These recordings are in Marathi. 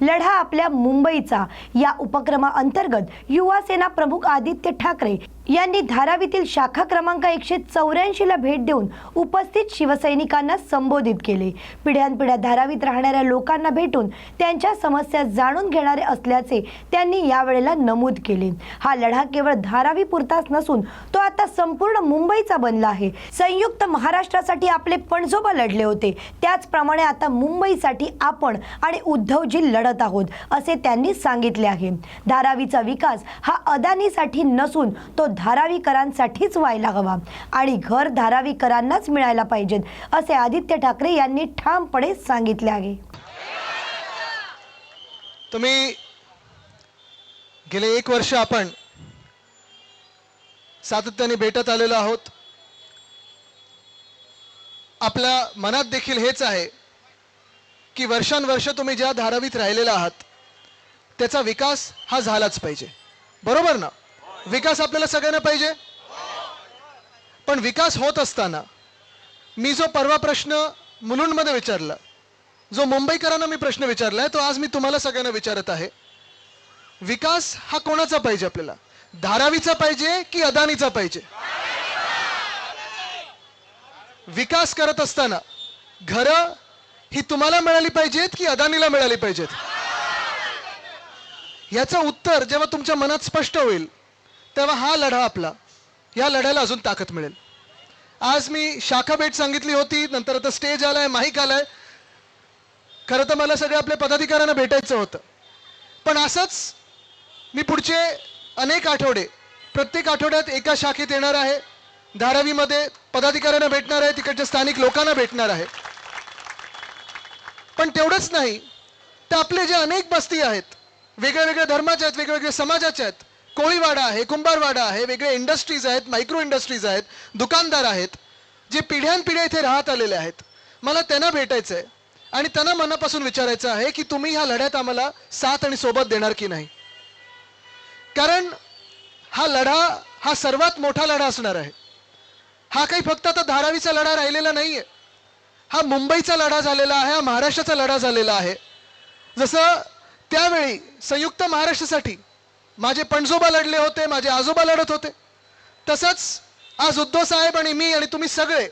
लढा आपल्या मुंबईचा. या उपक्रमाअंतर्गत युवा सेना प्रमुख आदित्य ठाकरे यांनी धारावीतील शाखा क्रमांक एकशे चौऱ्याऐंशीला भेट देऊन उपस्थित शिवसैनिकांना संबोधित केले. पिढ्यानपिढ्या धारावीत राहणाऱ्या लोकांना भेटून त्यांच्या समस्या जाणून घेणारे असल्याचे त्यांनी यावेळेला नमूद केले. हा लढा केवळ धारावी पुरताच नसून तो आता संपूर्ण मुंबईचा बनला आहे. संयुक्त महाराष्ट्रासाठी आपले पणजोबा लढले होते. त्याचप्रमाणे आता मुंबईसाठी आपण आणि उद्धवजी लढत आहोत असे त्यांनी सांगितले आहे. धारावीचा विकास हा अदानीसाठी नसून तो धारावीकरांसाठीच व्हायला हवा आणि घर धारावीकरांनाच मिळायला पाहिजेत असे आदित्य ठाकरे यांनी ठामपणे सांगितले आहे. तुम्ही गेले एक वर्ष आपण सातत्याने भेटत आलेलो आहोत. आपल्या मनात देखील हेच आहे की वर्षानुवर्ष तुम्ही ज्या धारावीत राहिलेला आहात त्याचा विकास हा झालाच पाहिजे. बरोबर ना? विकास आपल्याला सगळ्यांना पाहिजे. पण विकास होत असताना मी जो परवा प्रश्न मुलुंडमध्ये विचारला जो मुंबईकरांना मी प्रश्न विचारलाय तो आज मी तुम्हाला सगळ्यांना विचारत आहे. विकास हा कोणाचा पाहिजे आपल्याला? धारावीचा पाहिजे की अदानीचा पाहिजे? विकास करत असताना घरं ही तुम्हाला मिळाली पाहिजेत की अदानीला मिळाली पाहिजेत? याचं उत्तर जेव्हा तुमच्या मनात स्पष्ट होईल तेव्हा हा लढा आपला. या लढ्याला अजून ताकद मिळेल. आज मी शाखा भेट सांगितली होती नंतर आता स्टेज आलाय माहीक आलाय. खरं तर मला सगळ्या आपल्या पदाधिकाऱ्यांना भेटायचं होतं. पण असंच मी पुढचे अनेक आठवडे प्रत्येक आठवड्यात एका शाखेत येणार आहे. धारावीमध्ये पदाधिकाऱ्यांना भेटणार आहे तिकडच्या स्थानिक लोकांना भेटणार आहे. पण तेवढंच नाही तर आपले जे अनेक बस्ती आहेत वेगळ्या वेगळ्या धर्माच्या आहेत वेगवेगळ्या समाजाच्या आहेत कोळीवाडा आहे कुंभारवाडा आहे वेगळे इंडस्ट्रीज आहेत मायक्रो इंडस्ट्रीज आहेत दुकानदार आहेत जे पिढ्यानपिढ्या इथे राहत आलेले आहेत. मला त्यांना भेटायचं आहे आणि त्यांना मनापासून विचारायचं आहे की तुम्ही ह्या लढ्यात आम्हाला साथ आणि सोबत देणार की नाही. कारण हा लढा हा सर्वात मोठा लढा असणार आहे. हा काही फक्त आता धारावीचा लढा राहिलेला नाहीये. हा मुंबईचा लढा झालेला आहे हा महाराष्ट्राचा लढा झालेला आहे. जसं त्यावेळी संयुक्त महाराष्ट्रासाठी माझे पणजोबा लढले होते माझे आजोबा लढत होते. तसंच आज उद्धव साहेब आणि मी आणि तुम्ही सगळे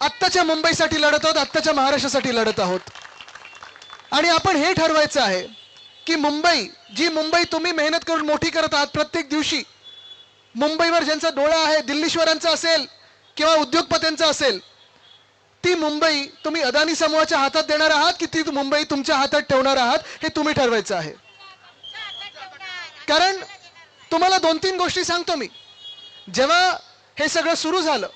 आत्ताच्या मुंबईसाठी लढत आहोत आत्ताच्या महाराष्ट्रासाठी लढत आहोत. आणि आपण हे ठरवायचं आहे की मुंबई जी मुंबई तुम्ही मेहनत करून मोठी करत आहात प्रत्येक दिवशी मुंबईवर ज्यांचा डोळा आहे दिल्लीश्वरांचा असेल किंवा उद्योगपत्यांचा असेल ती मुंबई तुम्ही अदानी समूहाच्या हातात देणार आहात की ती मुंबई तुमच्या हातात ठेवणार आहात हे तुम्ही ठरवायचं आहे. कारण तुम्हाला दोन तीन गोष्टी सांगतो मी. जेव्हा हे सगळं सुरू झालं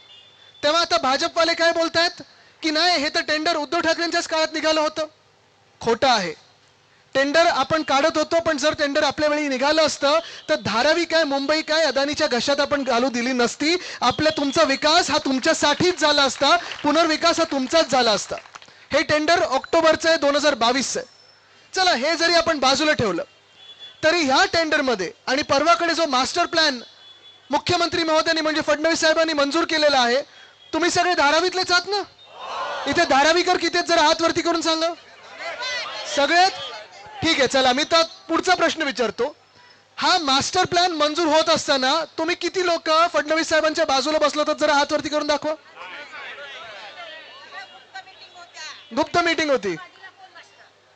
तेव्हा आता भाजपवाले काय बोलतायत? की नाही हे तर टेंडर उद्धव ठाकरेंच्याच काळात निघालं होतं. खोटं आहे. टेंडर आपण काढत होतो पण जर टेंडर आपल्या वेळी निघालं असतं तर धारावी काय मुंबई काय अदानीच्या घशात आपण घालू दिली नसती. आपल्या तुमचा विकास हा तुमच्यासाठीच झाला असता. पुनर्विकास हा तुमचाच झाला असता. हे टेंडर ऑक्टोबरचं आहे दोन हजार बावीसचं आहे. चला हे जरी आपण बाजूला ठेवलं तरी ह्या टेंडरमध्ये आणि परवाकडे जो मास्टर प्लॅन मुख्यमंत्री महोदयांनी म्हणजे फडणवीस साहेबांनी मंजूर केलेला आहे तुम्ही सगळे धारावीतलेच आहात ना? इथे धारावीकर किती आहेत जरा हात वरती करून सांगा. सगळ्यात ठीक आहे चला मी तर पुढचा प्रश्न विचारतो. हा मास्टर प्लॅन मंजूर होत असताना तुम्ही किती लोक फडणवीस साहेबांच्या बाजूला बसलो तर जरा हात वरती करून दाखवा. गुप्त मीटिंग होती.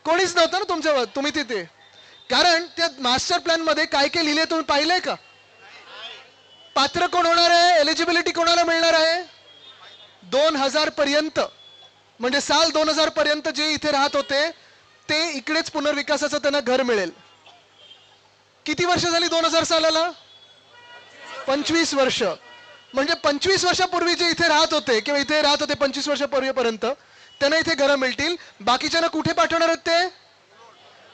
कोणीच नव्हतं ना तुमच्या तुम्ही तिथे? कारण त्या मास्टर प्लॅनमध्ये काय काय लिहिले तुम्ही पाहिलंय का? पात्र कोण होणार आहे? एलिजिबिलिटी कोणाला मिळणार आहे? दोन हजार पर्यंत म्हणजे साल दोन हजार पर्यंत जे इथे राहत होते ते इकडेच पुनर्विकासाचं त्यांना घर मिळेल. किती वर्ष झाली दोन हजार सालाला? पंचवीस वर्ष. म्हणजे पंचवीस वर्षापूर्वी जे इथे राहत होते किंवा इथे राहत होते पंचवीस वर्षापूर्वीपर्यंत त्यांना इथे घरं मिळतील. बाकीच्यांना कुठे पाठवणार आहेत ते?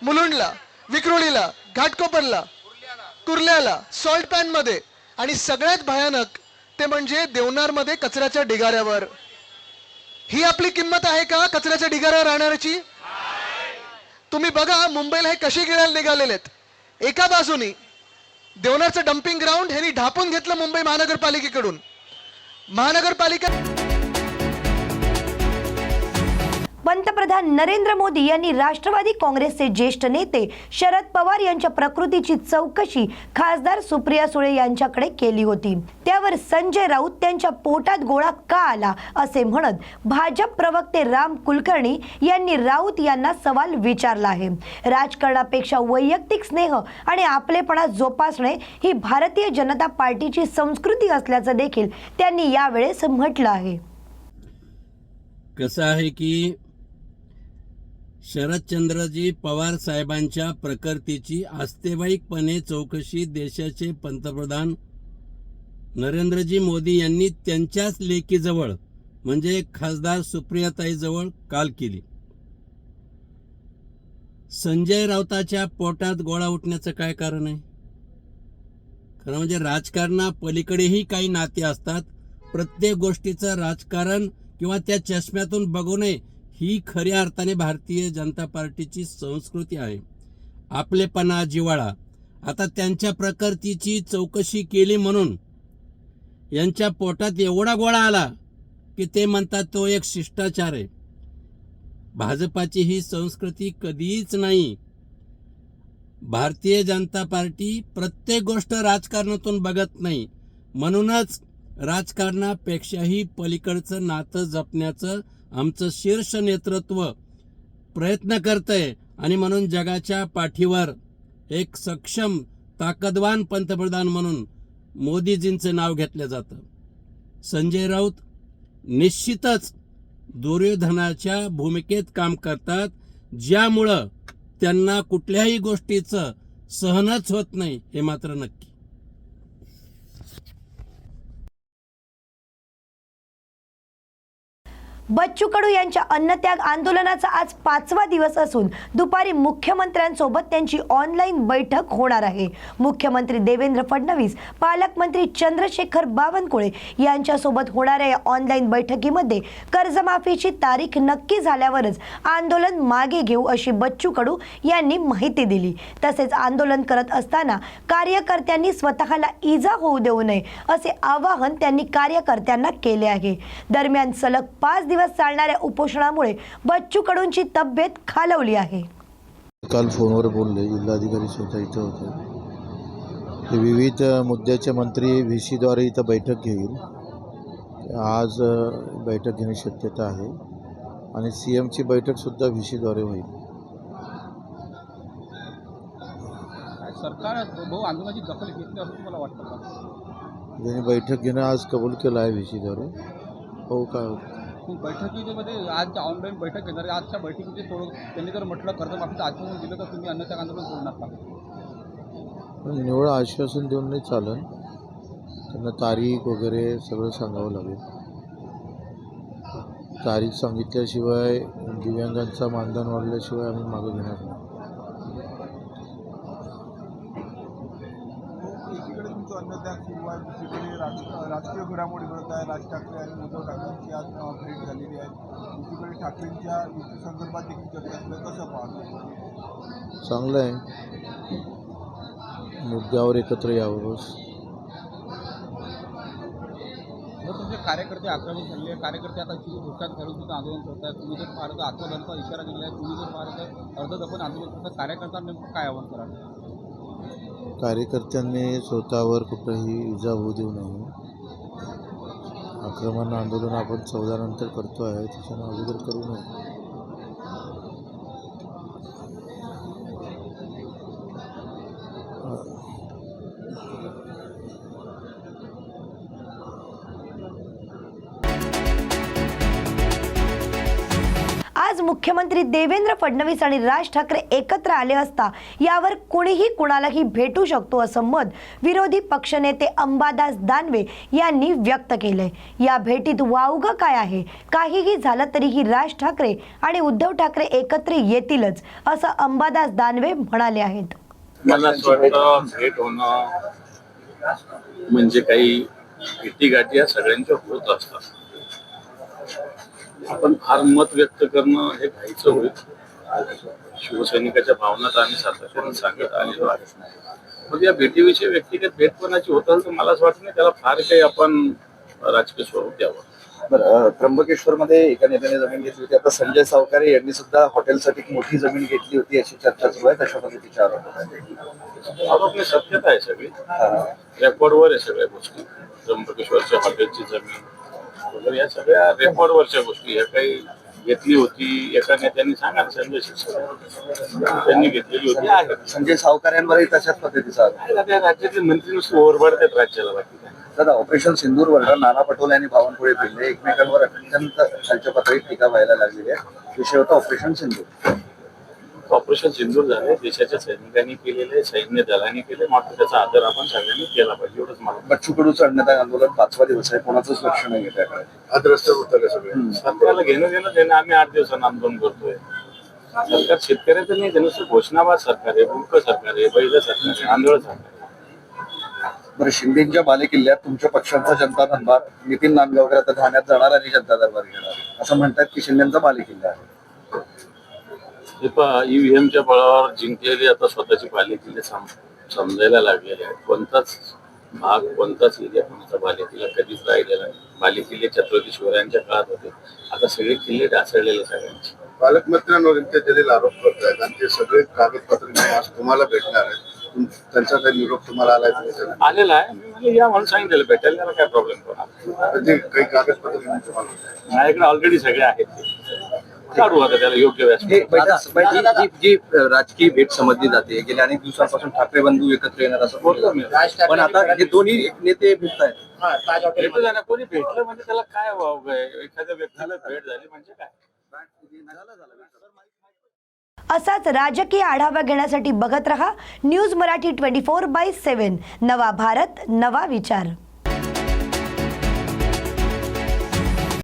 मुलुंडला. विक्रोळीला घाटकोपरला कुर्ल्याला सॉल्ट पॅनमध्ये. आणि सगळ्यात भयानक ते म्हणजे देवनारमध्ये कचऱ्याच्या ढिगाऱ्यावर. ही आपली किंमत आहे का कचऱ्याच्या ढिगाऱ्यावर राहणाऱ्याची? तुम्ही बघा मुंबईला हे कसे गिळायला निघालेले आहेत. एका बाजूनी देवनारचं डम्पिंग ग्राउंड ह्यांनी ढापून घेतलं मुंबई महानगरपालिकेकडून. महानगरपालिका पंतप्रधान नरेंद्र मोदी यांनी राष्ट्रवादी काँग्रेसचे ज्येष्ठ नेते शरद पवार यांच्या प्रकृतीची चौकशी खासदार सुप्रिया सुळे यांच्याकडे केली होती. त्यावर संजय राऊत त्यांच्या पोटात गोळा का आला असे म्हणत भाजप प्रवक्ते राम कुलकर्णी यांनी राऊत यांना सवाल विचारला आहे. राजकारणापेक्षा वैयक्तिक स्नेह आणि आपलेपणा जोपासणे ही भारतीय जनता पार्टीची संस्कृती असल्याचं देखील त्यांनी यावेळेस म्हटलं आहे. कसं आहे की शरदचंद्रजी पवार साहेबांच्या प्रकृतीची आस्तेवाईकपणे चौकशी देशाचे पंतप्रधान नरेंद्रजी मोदी यांनी त्यांच्याच लेकीजवळ म्हणजे खासदार सुप्रियाताईजवळ काल केली. संजय राऊताच्या पोटात गोळा उठण्याचं काय कारण आहे? खरं म्हणजे राजकारणा पलीकडेही काही नाते असतात. प्रत्येक गोष्टीचं राजकारण किंवा त्या चष्म्यातून बघू नये ही खऱ्या अर्थाने भारतीय जनता पार्टीची संस्कृती आहे. आपलेपणा जिवाळा आता त्यांच्या प्रकृतीची चौकशी केली म्हणून यांच्या पोटात एवढा गोळा आला की ते म्हणतात तो एक शिष्टाचार आहे. भाजपाची ही संस्कृती कधीच नाही. भारतीय जनता पार्टी प्रत्येक गोष्ट राजकारणातून बघत नाही. म्हणूनच राजकारणापेक्षाही पलीकडचं नातं जपण्याचं आमचं शीर्ष नेतृत्व प्रयत्न करतंय आणि म्हणून जगाच्या पाठीवर एक सक्षम ताकदवान पंतप्रधान म्हणून मोदीजींचं नाव घेतलं जातं. संजय राऊत निश्चितच दुर्योधनाच्या भूमिकेत काम करतात ज्यामुळं त्यांना कुठल्याही गोष्टीचं सहनच होत नाही हे मात्र नक्की. बच्चू कडू यांच्या अन्नत्याग आंदोलनाचा आज पाचवा दिवस असून दुपारी मुख्यमंत्र्यांसोबत त्यांची ऑनलाईन बैठक होणार आहे. मुख्यमंत्री देवेंद्र फडणवीस पालकमंत्री चंद्रशेखर बावनकुळे यांच्यासोबत होणाऱ्या या ऑनलाईन बैठकीमध्ये. कर्जमाफीची तारीख नक्की झाल्यावरच आंदोलन मागे घेऊ अशी बच्चू कडू यांनी माहिती दिली. तसेच आंदोलन करत असताना कार्यकर्त्यांनी स्वतःला इजा होऊ देऊ नये असे आवाहन त्यांनी कार्यकर्त्यांना केले आहे. दरम्यान सलग पाच दिवस चालणाऱ्या उपोषणामुळे बच्चू कडूंची तब्येत खालवली आहे. काल फोनवर बोलले जिल्हाधिकारी सुद्धा इथं होते. ते विविध मुद्द्याचे मंत्री व्ही सीद्वारे इथं बैठक घेईल. आज बैठक घेण्याची शक्यता आहे. आणि सी एमची बैठकसुद्धा व्ही सीद्वारे होईल सरकार भाऊ आंदोलनाची दखल घेतली असं तुम्हाला वाटतं का? त्यांनी बैठक घेणं आज कबूल केलं आहे व्ही सीद्वारे हो का बैठकीमध्ये आज ऑनलाईन बैठक घेणार आहे आजच्या बैठकीचे थोडं त्यांनी जर म्हटलं कर्जमाफीचं आश्वासन दिलं तर तुम्ही अन्नत्याग आंदोलन सोडणार का पण निवड आश्वासन देऊन नाही चालन. त्यांना तारीख वगैरे सगळं सांगावं लागेल. तारीख सांगितल्याशिवाय दिव्यांगांचा मानधन वाढल्याशिवाय आम्ही मागं घेणार नाही एकीकडे तुमचं अन्नत्याग सुरू आहे दुसरीकडे राज राजकीय घडामोडी घडत आहे. राज ठाकरे आणि उद्धव ठाकरेंची आज भेट झालेली आहे. दुसरीकडे ठाकरेंच्या युती संदर्भात देखील चर्चा आहे कसं पाहतो? चांगलं आहे. मुद्द्यावर एकत्र यावं बस जर तुमचे कार्यकर्ते आक्रमक झालेले आहे कार्यकर्ते आता धोक्यात घालून सुद्धा आंदोलन करत आहेत तुम्ही जर तर आत्मदनचा इशारा दिला आहे तुम्ही जर पाहिलं तर अर्धदफन आंदोलन करतात कार्यकर्त्यांना नेमकं काय आव्हान कराल? कार्यकर्त्यांनी स्वतःवर कुठंही इजा होऊ देऊ नये. आक्रमण आंदोलन आपण चौदानंतर करतो आहे त्याच्यानं अगोदर करू नये. आज मुख्यमंत्री देवेंद्र फडणवीस आणि राज ठाकरे एकत्र आले असता यावर कुणीही कुणालाही भेटू शकतो असं मत विरोधी पक्षनेते अंबादास दानवे यांनी व्यक्त केलंय. या भेटीत वावगं काय आहे? काहीही झालं तरीही राज ठाकरे आणि उद्धव ठाकरे एकत्र येतीलच असं अंबादास दानवे म्हणाले आहेत. मला भेट होणं म्हणजे काही भेटीगाठी या सगळ्यांच्या होत असतात. आपण फार मत व्यक्त करणं हे घाईचं होईल. शिवसैनिकाच्या भावना तर आम्ही सातत्याने सांगत आलेलो आहे मग या भेटीविषयी व्यक्तिगत भेट कोणाची होत तर मला असं वाटत नाही त्याला फार काही आपण राजकीय स्वरूप द्यावं. बरं अं, त्र्यंबकेश्वरमध्ये एका नेत्याने जमीन घेतली होती. आता संजय सावकारे यांनी सुद्धा हॉटेलसाठी एक मोठी जमीन घेतली होती अशी चर्चा सुरू आहे. तशा पद्धतीचे आरोप. आरोपनी सत्यता आहे सगळी. रेकॉर्डवर आहे सगळ्या गोष्टी. त्र्यंबकेश्वरच्या हॉटेलची जमीन वगैरे या सगळ्या रेकॉर्डवरच्या गोष्टी या काही घेतली होती. एका नेत्यांनी सांगा ना, संजय त्यांनी घेतलेली होती. संजय सावकाऱ्यांवरही तशाच पद्धतीचा राज्यातील मंत्री नुसते ओरबडतात राज्याला बाकी दादा ऑपरेशन सिंदूरवरनं नाना पटोले आणि बावनकुळे भिल्ले एकमेकांवर अत्यंत खालच्या पातळीत टीका व्हायला लागलेली आहे. विषय होता ऑपरेशन सिंदूर. ऑपरेशन सिंदूर झाले देशाच्या सैनिकांनी केलेले सैन्य दलांनी केले मात्र त्याचा आदर आपण सगळ्यांनी केला पाहिजे एवढंच मला बच्चू कडूचं अन्नदान आंदोलन पाचवा दिवस आहे कोणाचंच लक्ष नाही त्याकडे. रस्त्यावर उतरले सगळे. सरकारला घेणं देणं देणं आम्ही आठ दिवसांना आंदोलन करतोय. सरकार शेतकऱ्याचं नाही नुसतं घोषणाबाद सरकार आहे बुडकं सरकार आहे बैल सरकार आहे आंधळ सरकार आहे. बरं शिंदेच्या बालेकिल्ल्यात तुमच्या पक्षांचा जनता दरबार नितीन नांदगावकर आता ठाण्यात जाणार आणि जनता दरबार घेणार. असं म्हणतात की शिंदेचा बालेकिल्ला आहे. ईव्हीएमच्या बळावर जिंकलेले आता स्वतःची बालेकिल्ले सम समजायला लागलेले आहेत. कोणताच भाग कोणताच एरिया कोणाचा बालेकिल्ला कधीच राहिलेला नाही. बालेकिल्ले छत्रपती शिवरायांच्या काळात होते. आता सगळे किल्ले ढासळलेले सगळ्यांचे. पालकमंत्र्यांवर इतके जलील आरोप करतायत आणि ते सगळे कागदपत्र आज तुम्हाला भेटणार आहेत. त्यांचा काही निरोप तुम्हाला आलाय आलेला आहे. म्हणजे या म्हणून सांगितलेलं भेटायला काय प्रॉब्लेम तर ते काही कागदपत्र माझ्याकडे ऑलरेडी सगळे आहेत. काढू आता त्याला योग्य व्यासपीठ जी राजकीय भेट समजली जाते गेल्या अनेक दिवसांपासून ठाकरे बंधू एकत्र येणार असं बोलतो मी. पण आता हे दोन्ही नेते भेटत आहेत भेटू ना कोणी भेटलं म्हणजे त्याला काय वाव एखाद्या व्यक्तीला भेट झाली म्हणजे काय? असाच राजकीय आढावा घेण्यासाठी बघत रहा news Marathi twenty four by seven. नवा भारत नवा विचार.